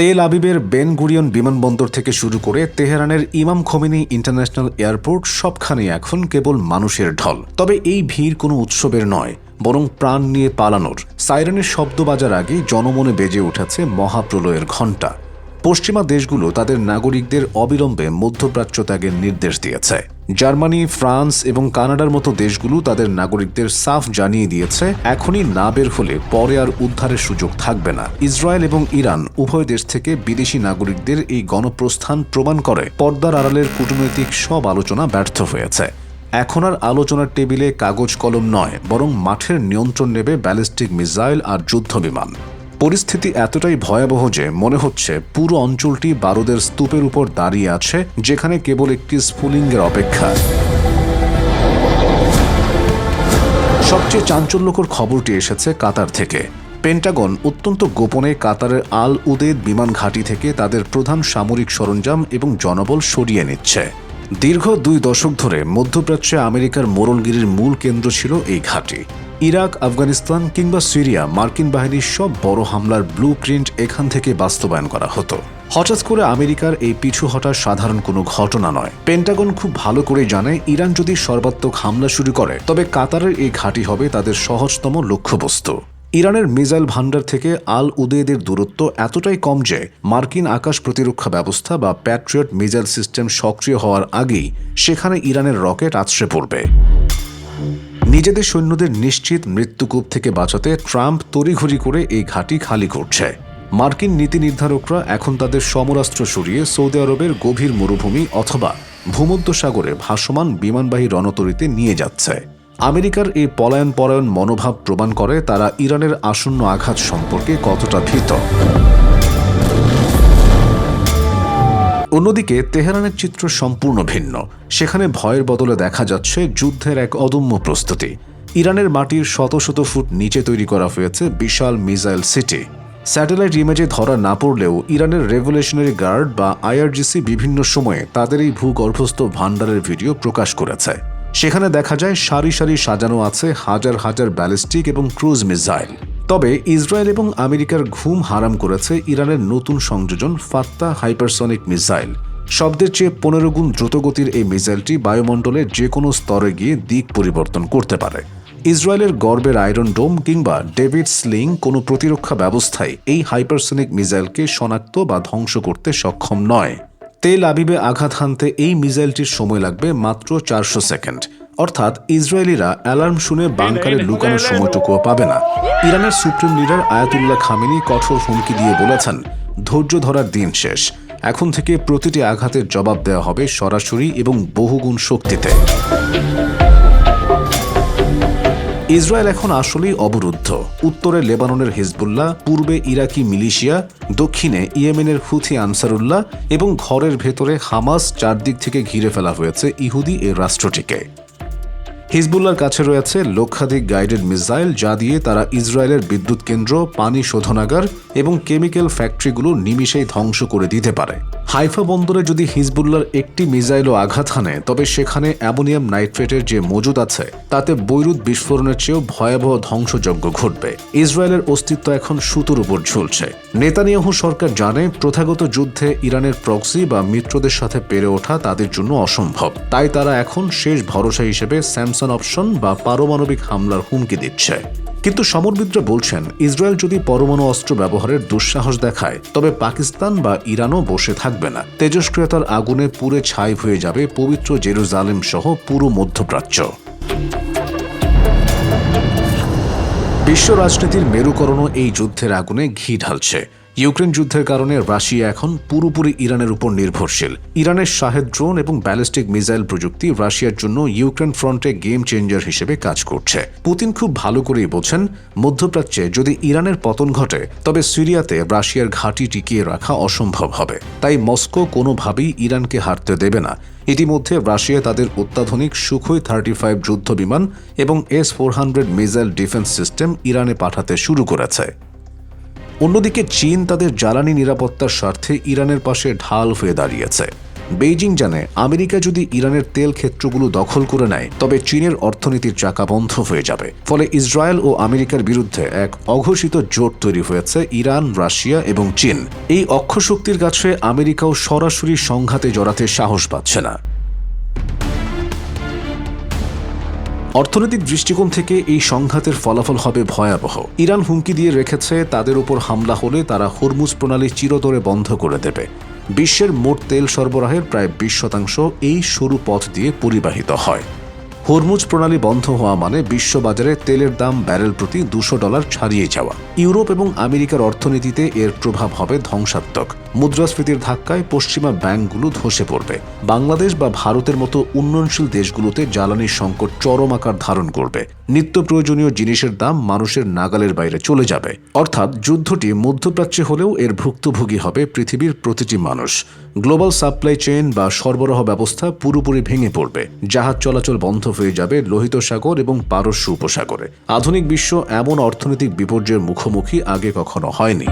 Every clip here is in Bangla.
তেল আবিবের বেন গুরিয়ন বিমানবন্দর থেকে শুরু করে তেহরানের ইমাম খোমিনি ইন্টারন্যাশনাল এয়ারপোর্ট সবখানে এখন কেবল মানুষের ঢল। তবে এই ভিড় কোনো উৎসবের নয়, বরং প্রাণ নিয়ে পালানোর। সাইরেনের শব্দ বাজার আগে জনমনে বেজে উঠেছে মহাপ্রলয়ের ঘণ্টা। পশ্চিমা দেশগুলো তাদের নাগরিকদের অবিলম্বে মধ্যপ্রাচ্য ত্যাগের নির্দেশ দিয়েছে। জার্মানি, ফ্রান্স এবং কানাডার মতো দেশগুলো তাদের নাগরিকদের সাফ জানিয়ে দিয়েছে, এখনই না বের হলে পরে আর উদ্ধারের সুযোগ থাকবে না। ইসরায়েল এবং ইরান উভয় দেশ থেকে বিদেশি নাগরিকদের এই গণপ্রস্থান প্রমাণ করে। পর্দার আড়ালের কূটনৈতিক সব আলোচনা ব্যর্থ হয়েছে। এখন আর আলোচনার টেবিলে কাগজ কলম নয়, বরং মাঠের নিয়ন্ত্রণ নেবে ব্যালিস্টিক মিসাইল আর যুদ্ধবিমান। পরিস্থিতি এতটাই ভয়াবহ যে মনে হচ্ছে পুরো অঞ্চলটি বারুদের স্তূপের উপর দাঁড়িয়ে আছে, যেখানে কেবল একটি স্ফুলিঙ্গের অপেক্ষা। সবচেয়ে চাঞ্চল্যকর খবরটি এসেছে কাতার থেকে। পেন্টাগন অত্যন্ত গোপনে কাতারের আল উদেদ বিমান ঘাঁটি থেকে তাদের প্রধান সামরিক সরঞ্জাম এবং জনবল সরিয়ে নিচ্ছে। দীর্ঘ দুই দশক ধরে মধ্যপ্রাচ্যে আমেরিকার মোরলগিরির মূল কেন্দ্র ছিল এই ঘাঁটি। ইরাক, আফগানিস্তান কিংবা সিরিয়া মার্কিন বাহিনীর সব বড় হামলার ব্লু প্রিন্ট এখান থেকে বাস্তবায়ন করা হতো। হঠাৎ করে আমেরিকার এই পিছু হটা সাধারণ কোনো ঘটনা নয়। পেন্টাগন খুব ভালো করে জানে ইরান যদি সর্বাত্মক হামলা শুরু করে, তবে কাতারের এই ঘাঁটি হবে তাদের সহজতম লক্ষ্যবস্তু। ইরানের মিসাইল ভান্ডার থেকে আল উদেদের দূরত্ব এতটাই কম যে মার্কিন আকাশ প্রতিরক্ষা ব্যবস্থা বা প্যাট্রিয়ট মিসাইল সিস্টেম সক্রিয় হওয়ার আগেই সেখানে ইরানের রকেট আছড়ে পড়বে। নিজেদের সৈন্যদের নিশ্চিত মৃত্যুকূপ থেকে বাঁচাতে ট্রাম্প তড়িঘড়ি করে এই ঘাঁটি খালি করছে। মার্কিন নীতি নির্ধারকরা এখন তাদের সমরাস্ত্র সরিয়ে সৌদি আরবের গভীর মরুভূমি অথবা ভূমধ্য সাগরে ভাসমান বিমানবাহী রণতরীতে নিয়ে যাচ্ছে। আমেরিকার এই পলায়ন পরায়ণ মনোভাব প্রমাণ করে তারা ইরানের আসন্ন আঘাত সম্পর্কে কতটা ভীত। অন্যদিকে তেহরানের চিত্র সম্পূর্ণ ভিন্ন। সেখানে ভয়ের বদলে দেখা যাচ্ছে যুদ্ধের এক অদম্য প্রস্তুতি। ইরানের মাটির শত শত ফুট নিচে তৈরি করা হয়েছে বিশাল মিসাইল সিটি। স্যাটেলাইট ইমেজে ধরা না পড়লেও ইরানের রেভলিউশনারি গার্ড বা আইআরজিসি বিভিন্ন সময়ে তাদের এই ভূগর্ভস্থ ভান্ডারের ভিডিও প্রকাশ করেছে। সেখানে দেখা যায় সারি সারি সাজানো আছে হাজার হাজার ব্যালিস্টিক এবং ক্রুজ মিসাইল। তবে ইসরায়েল এবং আমেরিকার ঘুম হারাম করেছে ইরানের নতুন সংযোজন ফাত্তা হাইপারসনিক মিসাইল। শব্দের চেয়ে পনেরো গুণ দ্রুতগতির এই মিসাইলটি বায়ুমণ্ডলে যে কোনো স্তরে গিয়ে দিক পরিবর্তন করতে পারে। ইসরায়েলের গর্বের আয়রন ডোম কিংবা ডেভিড স্লিং কোনো প্রতিরক্ষা ব্যবস্থায় এই হাইপারসনিক মিসাইলকে শনাক্ত বা ধ্বংস করতে সক্ষম নয়। তেল আবিবে আঘাত হানতে এই মিসাইলটির সময় লাগবে মাত্র চারশো সেকেন্ড। অর্থাৎ ইসরায়েলিরা অ্যালার্ম শুনে বাংকারে লুকানোর সময়টুকুও পাবে না। ইরানের সুপ্রিম লিডার আয়াতুল্লাহ খামেনি কঠোর হুমকি দিয়ে বলেছেন, ধৈর্য ধরার দিন শেষ। এখন থেকে প্রতিটি আঘাতের জবাব দেওয়া হবে সরাসরি এবং বহুগুণ শক্তিতে। ইসরায়েল এখন আসলেই অবরুদ্ধ। উত্তরে লেবাননের হিজবুল্লাহ, পূর্বে ইরাকি মিলিশিয়া, দক্ষিণে ইয়েমেনের হুথি আনসারুল্লাহ এবং ঘরের ভেতরে হামাস চারদিক থেকে ঘিরে ফেলা হয়েছে ইহুদি এ রাষ্ট্রটিকে। হিজবুল্লার কাছে রয়েছে লক্ষাধিক গাইডেড মিসাইল যা দিয়ে তারা ইসরায়েলের বিদ্যুৎ কেন্দ্র, পানি শোধনাগার এবং কেমিক্যাল ফ্যাক্টরিগুলো নিমিষেই ধ্বংস করে দিতে পারে। হাইফা বন্দরে যদি হিজবুল্লার একটি মিসাইলও আঘাত হানে, তবে সেখানে অ্যামোনিয়াম নাইট্রেটের যে মজুদ আছে, তাতে বৈরুত বিস্ফোরণের চেয়েও ভয়াবহ ধ্বংসযজ্ঞ ঘটবে। ইসরায়েলের অস্তিত্ব এখন সুতোর উপর ঝুলছে। নেতানিয়াহু সরকার জানে, প্রথাগত যুদ্ধে ইরানের প্রক্সি বা মিত্রদের সাথে পেরে ওঠা তাদের জন্য অসম্ভব। তাই তারা এখন শেষ ভরসা হিসেবে স্যামসাং অপশন বা পারমাণবিক হামলার হুমকি দিচ্ছে। কিন্তু সমরবিদরা বলছেন, ইসরায়েল যদি পরমাণু অস্ত্র ব্যবহারের দুঃসাহস দেখায়, তবে পাকিস্তান বা ইরানও বসে থাকবে না। তেজস্ক্রিয়তার আগুনে পুরে ছাই হয়ে যাবে পবিত্র জেরুজালেম সহ পুরো মধ্যপ্রাচ্য। বিশ্ব রাজনীতির মেরুকরণও এই যুদ্ধের আগুনে ঘি ঢালছে। ইউক্রেন যুদ্ধের কারণে রাশিয়া এখন পুরোপুরি ইরানের উপর নির্ভরশীল। ইরানের শাহেদ ড্রোন এবং ব্যালিস্টিক মিসাইল প্রযুক্তি রাশিয়ার জন্য ইউক্রেন ফ্রন্টে গেম চেঞ্জার হিসেবে কাজ করছে। পুতিন খুব ভালো করেই বোঝেন, মধ্যপ্রাচ্যে যদি ইরানের পতন ঘটে, তবে সিরিয়াতে রাশিয়ার ঘাঁটি টিকিয়ে রাখা অসম্ভব হবে। তাই মস্কো কোনোভাবেই ইরানকে হারতে দেবে না। ইতিমধ্যে রাশিয়া তাদের অত্যাধুনিক সুখই থার্টি ফাইভ যুদ্ধ বিমান এবং S four hundred missile defence system ইরানে পাঠাতে শুরু করেছে। অন্যদিকে চীন তাদের জ্বালানি নিরাপত্তার স্বার্থে ইরানের পাশে ঢাল হয়ে দাঁড়িয়েছে। বেইজিং জানে আমেরিকা যদি ইরানের তেল ক্ষেত্রগুলো দখল করে নেয়, তবে চীনের অর্থনীতির চাকা বন্ধ হয়ে যাবে। ফলে ইসরায়েল ও আমেরিকার বিরুদ্ধে এক অঘোষিত জোট তৈরি হয়েছে ইরান, রাশিয়া এবং চীন। এই অক্ষশক্তির কাছে আমেরিকাও সরাসরি সংঘাতে জড়াতে সাহস পাচ্ছে না। অর্থনৈতিক দৃষ্টিকোণ থেকে এই সংঘাতের ফলাফল হবে ভয়াবহ। ইরান হুমকি দিয়ে রেখেছে, তাদের উপর হামলা হলে তারা হরমুজ প্রণালী চিরতরে বন্ধ করে দেবে। বিশ্বের মোট তেল সরবরাহের প্রায় বিশ শতাংশ এই সরু পথ দিয়ে পরিবাহিত হয়। হরমুজ প্রণালী বন্ধ হওয়া মানে বিশ্ববাজারে তেলের দাম ব্যারেল প্রতি দুশো ডলার ছাড়িয়ে যাওয়া। ইউরোপ এবং আমেরিকার অর্থনীতিতে এর প্রভাব হবে ধ্বংসাত্মক। মুদ্রাস্ফীতির ধাক্কায় পশ্চিমা ব্যাংকগুলো ধসে পড়বে। বাংলাদেশ বা ভারতের মতো উন্নয়নশীল দেশগুলোতে জ্বালানির সংকট চরম আকার ধারণ করবে। নিত্য প্রয়োজনীয় জিনিসের দাম মানুষের নাগালের বাইরে চলে যাবে। অর্থাৎ যুদ্ধটি মধ্যপ্রাচ্যে হলেও এর ভুক্তভোগী হবে পৃথিবীর প্রতিটি মানুষ। গ্লোবাল সাপ্লাই চেইন বা সরবরাহ ব্যবস্থা পুরোপুরি ভেঙে পড়বে। জাহাজ চলাচল বন্ধ হয়ে যাবে লোহিত সাগর এবং পারস্য উপসাগরে। আধুনিক বিশ্ব এমন অর্থনৈতিক বিপর্যয়ের মুখোমুখি আগে কখনো হয়নি।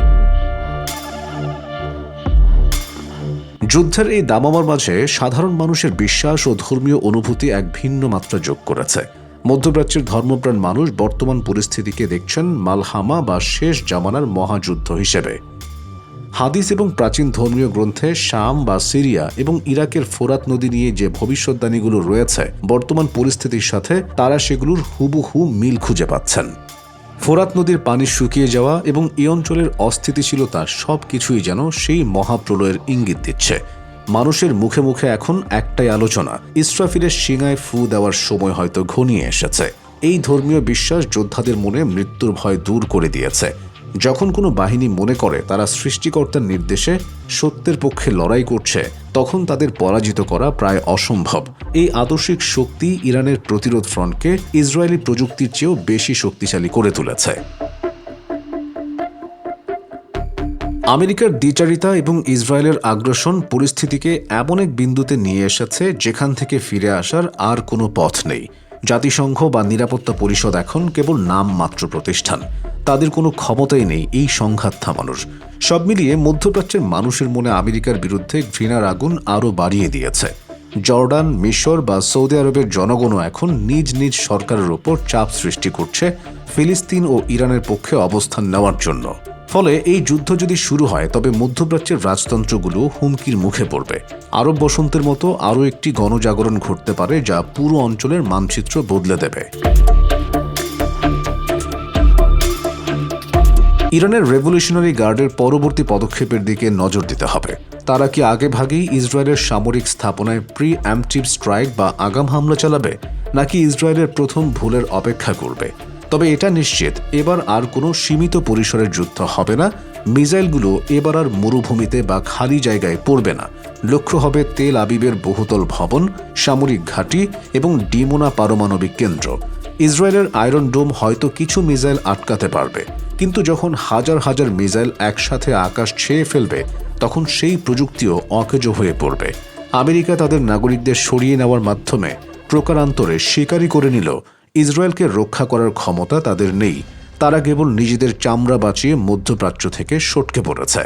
যুদ্ধের এই দামামার মাঝে সাধারণ মানুষের বিশ্বাস ও ধর্মীয় অনুভূতি এক ভিন্ন মাত্রা যোগ করেছে। মধ্যপ্রাচ্যের ধর্মপ্রাণ মানুষ বর্তমান পরিস্থিতিকে দেখছেন মালহামা বা শেষ জামানার মহাযুদ্ধ হিসেবে। হাদিস এবং প্রাচীন ধর্মীয় গ্রন্থে শাম বা সিরিয়া এবং ইরাকের ফোরাত নদী নিয়ে যে ভবিষ্যৎবাণীগুলো রয়েছে, বর্তমান পরিস্থিতির সাথে তারা সেগুলোর হুবহু মিল খুঁজে পাচ্ছেন। ফোরাত নদীর পানি শুকিয়ে যাওয়া এবং এই অঞ্চলের অস্থিতিশীলতা সব কিছুই যেন সেই মহাপ্রলয়ের ইঙ্গিত দিচ্ছে। মানুষের মুখে মুখে এখন একটাই আলোচনা, ইসরাফিলের শিঙায় ফু দেওয়ার সময় হয়তো ঘনিয়ে এসেছে। এই ধর্মীয় বিশ্বাস যোদ্ধাদের মনে মৃত্যুর ভয় দূর করে দিয়েছে। যখন কোনো বাহিনী মনে করে তারা সৃষ্টিকর্তার নির্দেশে সত্যের পক্ষে লড়াই করছে, তখন তাদের পরাজিত করা প্রায় অসম্ভব। এই আদর্শিক শক্তি ইরানের প্রতিরোধ ফ্রন্টকে ইসরায়েলি প্রযুক্তির চেয়েও বেশি শক্তিশালী করে তুলেছে। আমেরিকার দ্বিচারিতা এবং ইসরায়েলের আগ্রাসন পরিস্থিতিকে এমন এক বিন্দুতে নিয়ে এসেছে যেখান থেকে ফিরে আসার আর কোনো পথ নেই। জাতিসংঘ বা নিরাপত্তা পরিষদ এখন কেবল নাম মাত্র প্রতিষ্ঠান। তাদের কোনো ক্ষমতাই নেই এই সংঘাত থামানোর। সব মিলিয়ে মধ্যপ্রাচ্যের মানুষের মনে আমেরিকার বিরুদ্ধে ঘৃণার আগুন আরও বাড়িয়ে দিয়েছে। জর্ডান, মিশর বা সৌদি আরবের জনগণও এখন নিজ নিজ সরকারের ওপর চাপ সৃষ্টি করছে ফিলিস্তিন ও ইরানের পক্ষে অবস্থান নেওয়ার জন্য। ফলে এই যুদ্ধ যদি শুরু হয়, তবে মধ্যপ্রাচ্যের রাজতন্ত্রগুলো হুমকির মুখে পড়বে। আরব বসন্তের মতো আরও একটি গণজাগরণ ঘটতে পারে, যা পুরো অঞ্চলের মানচিত্র বদলে দেবে। ইরানের রেভলিউশনারি গার্ডের পরবর্তী পদক্ষেপের দিকে নজর দিতে হবে। তারা কি আগে ভাগেই ইসরায়েলের সামরিক স্থাপনায় প্রি অ্যাম্পটিভ স্ট্রাইক বা আগাম হামলা চালাবে, নাকি ইসরায়েলের প্রথম ভুলের অপেক্ষা করবে? তবে এটা নিশ্চিত, এবার আর কোনো সীমিত পরিসরের যুদ্ধ হবে না, মিসাইলগুলো এবার আর মরুভূমিতে বা খালি জায়গায় পড়বে না। লক্ষ্য হবে তেল আবিবের বহুতল ভবন, সামরিক ঘাঁটি এবং ডিমোনা পারমাণবিক কেন্দ্র। ইসরায়েলের আয়রন ডোম হয়তো কিছু মিসাইল আটকাতে পারবে, কিন্তু যখন হাজার হাজার মিসাইল একসাথে আকাশ ছেয়ে ফেলবে, তখন সেই প্রযুক্তিও অকেজো হয়ে পড়বে। আমেরিকা তাদের নাগরিকদের সরিয়ে নেওয়ার মাধ্যমে প্রকারান্তরে স্বীকারই করে নিল ইসরায়েলকে রক্ষা করার ক্ষমতা তাদের নেই। তারা কেবল নিজেদের চামড়া বাঁচিয়ে মধ্যপ্রাচ্য থেকে সটকে পড়েছে।